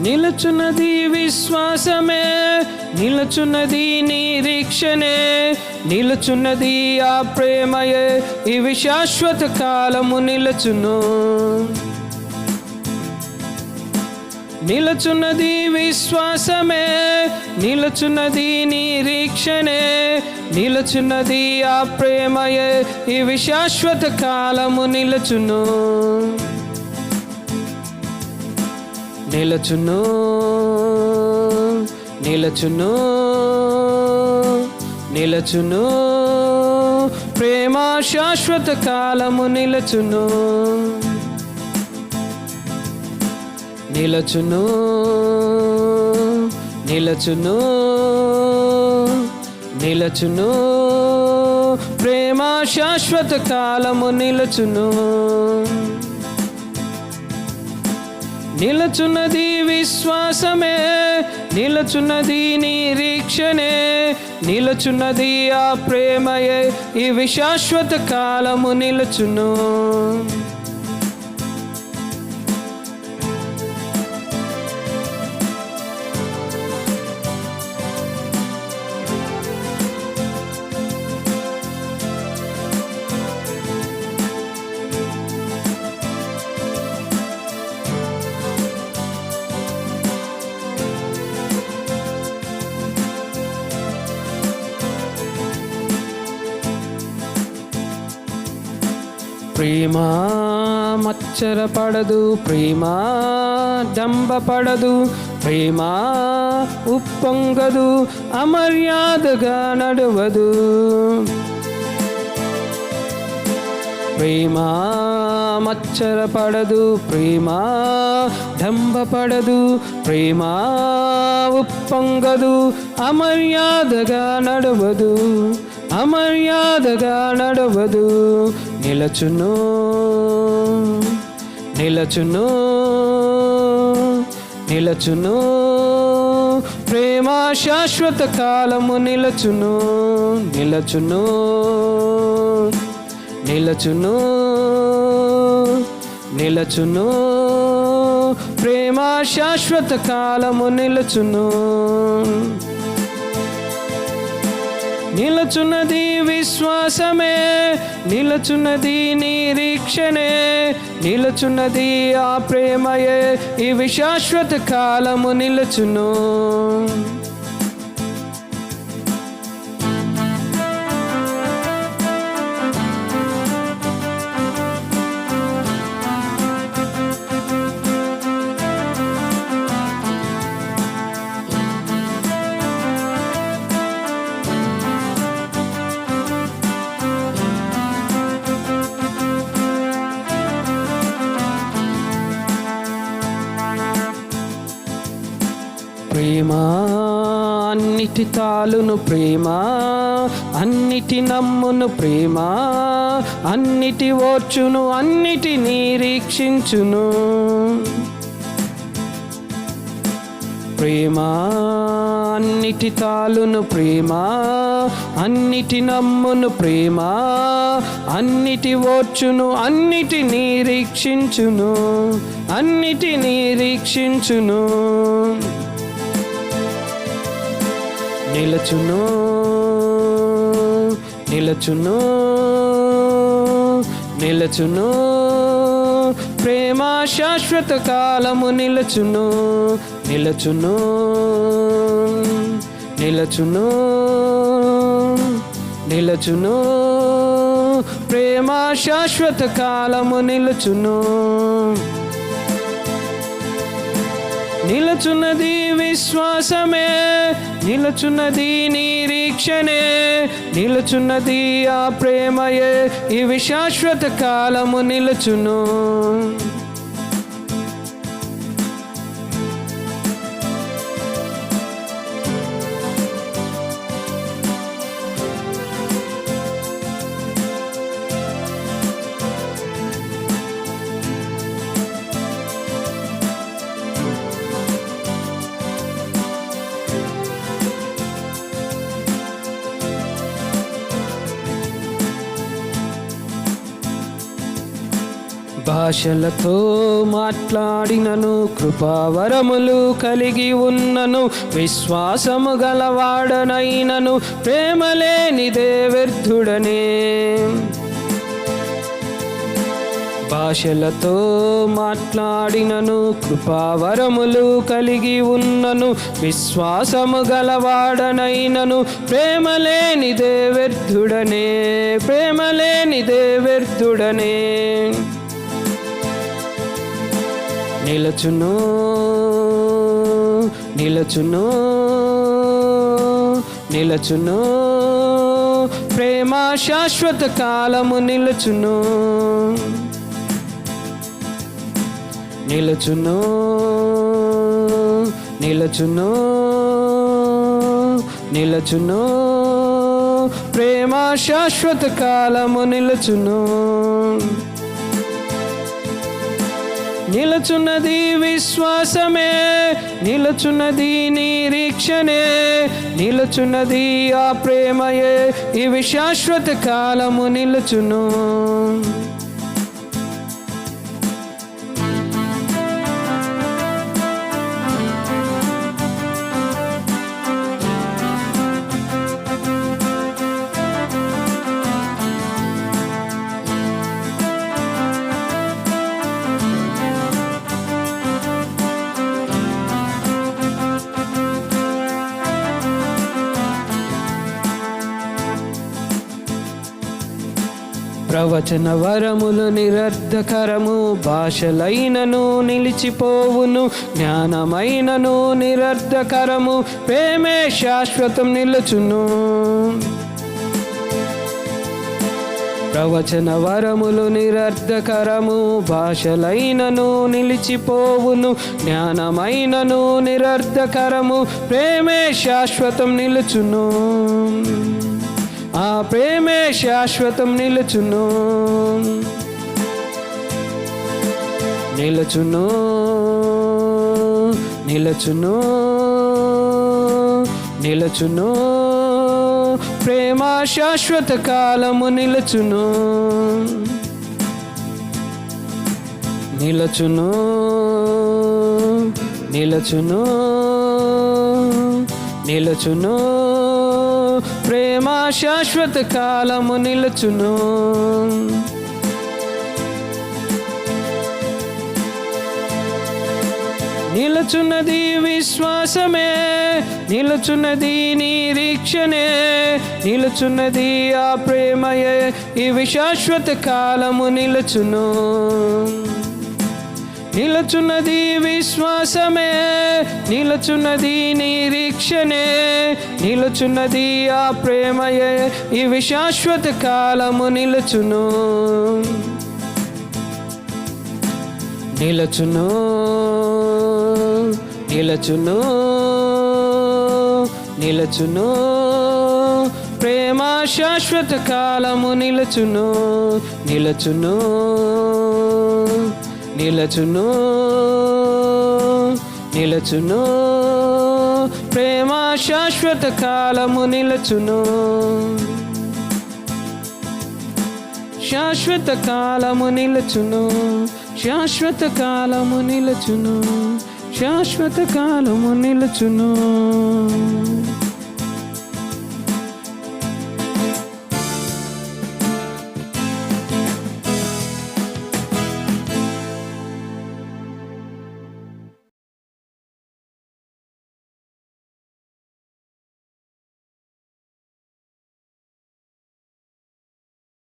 నిలచున్నది విశ్వాసమే నిలచున్నది నిరీక్షణే నిలచున్నది ఆ ప్రేమయే ఇవి శాశ్వత కాలము నిలచును. నిలచున్నది విశ్వాసమే నిలచున్నది నిరీక్షణే నిలచున్నది ఆ ప్రేమయే ఇవి శాశ్వత కాలము నిలుచును. నిలచును నిలచును నిలచును ప్రేమ శాశ్వత కాలము నిలచును నిలచును నిలచును నిలచును ప్రేమ శాశ్వత కాలము నిలచును నిలచున్నది విశ్వాసమే నిలచున్నది నిరీక్షనే నిలచున్నది ఆ ప్రేమయే. ఇవి శాశ్వత కాలము నిలచును. ప్రేమ మచ్చర పడదు ప్రేమ డంబ పడదు ప్రేమ ఉప్పొంగదు అమర్యాదగా నడవదు. ప్రేమ మచ్చర పడదు ప్రేమ డంబ పడదు ప్రేమ ఉప్పొంగదు అమర్యాదగా నడవదు. అమర్యాదగా నడవదు. నిలచును. నిలచును. నిలచును. ప్రేమ శాశ్వత కాలము నిలచును. నిలచును. నిలచును. నిలచును. ప్రేమ శాశ్వత కాలము నిలచును. నిలచున్నది విశ్వాసమే నిలచున్నది నిరీక్షణే నిలచున్నది ఆ ప్రేమయే. ఇవి శాశ్వత కాలము నిలచును. ప్రేమ అన్నిటి తాలును ప్రేమ అన్నిటి నమ్మును ప్రేమ అన్నిటి ఓర్చును అన్నిటి నిరీక్షించును ప్రేమ అన్నిటి తాలును ప్రేమ అన్నిటి నమ్మును ప్రేమ అన్నిటి ఓర్చును అన్నిటి నిరీక్షించును అన్నిటి నిరీక్షించును నిలచును. నిలచును. నిలచును. ప్రేమ శాశ్వత కాలము నిలచును. నిలచును. నిలచును. నిలచును. ప్రేమ శాశ్వత కాలము నిలచును. నిలచున్నది విశ్వాసమే నిలచున్నది నిరీక్షణే నిలచున్నది ఆ ప్రేమయే. ఇవి శాశ్వత కాలము నిలచును. భాషలతో మాట్లాడినను కృపావరములు కలిగి ఉన్నను విశ్వాసము గలవాడనైనను ప్రేమలేనిదే వ్యర్థుడనే భాషలతో మాట్లాడినను కృపావరములు కలిగి ఉన్నను విశ్వాసము గలవాడనైనను ప్రేమలేనిదే వ్యర్థుడనే ప్రేమలేనిదే వ్యర్థుడనే నిలచును నిలచును నిలచును. ప్రేమ శాశ్వత కాలము నిలచును నిలచును నిలచును నిలచును. ప్రేమ శాశ్వత కాలము నిలచును. నిలచున్నది విశ్వాసమే నిలచున్నది నిరీక్షణే నిలచున్నది ఆ ప్రేమయే. ఇవి శాశ్వత కాలము నిలుచును. ప్రవచన వరములు నిరర్ధకరము భాషలైనను నిలిచిపోవును జ్ఞానమైనను నిరర్ధకరము ప్రేమే శాశ్వతం నిలుచును. ప్రవచన వరములు నిరర్ధకరము భాషలైనను నిలిచిపోవును జ్ఞానమైనను నిరర్ధకరము ప్రేమే శాశ్వతం నిలుచును. ఆ ప్రేమే శాశ్వతం నిలుచును. నిలుచును. నిలుచును. నిలుచును. ప్రేమ శాశ్వత కాలము నిలుచును. నిలచును. నిలచును. నిలచును. ప్రేమ శాశ్వత కాలము నిలచును. నిలుచున్నది విశ్వాసమే నిలుచున్నది నిరీక్షణే నిలుచున్నది ఆ ప్రేమయే ఇవి శాశ్వత కాలము నిలుచును. నిలచున్నది విశ్వాసమే నిలచున్నది నిరీక్షనే నిలచున్నది ఆ ప్రేమయే. ఇవి శాశ్వత కాలము నిలచును. నిలచును నిలచును నిలచును. ప్రేమ శాశ్వత కాలము నిలచును నిలచును. నిలచును నిలచును. ప్రేమ శాశ్వత కాలము నిలచును. శాశ్వత కాలము నిలచును శాశ్వత కాలము నిలచును శాశ్వత కాలము నిలచును.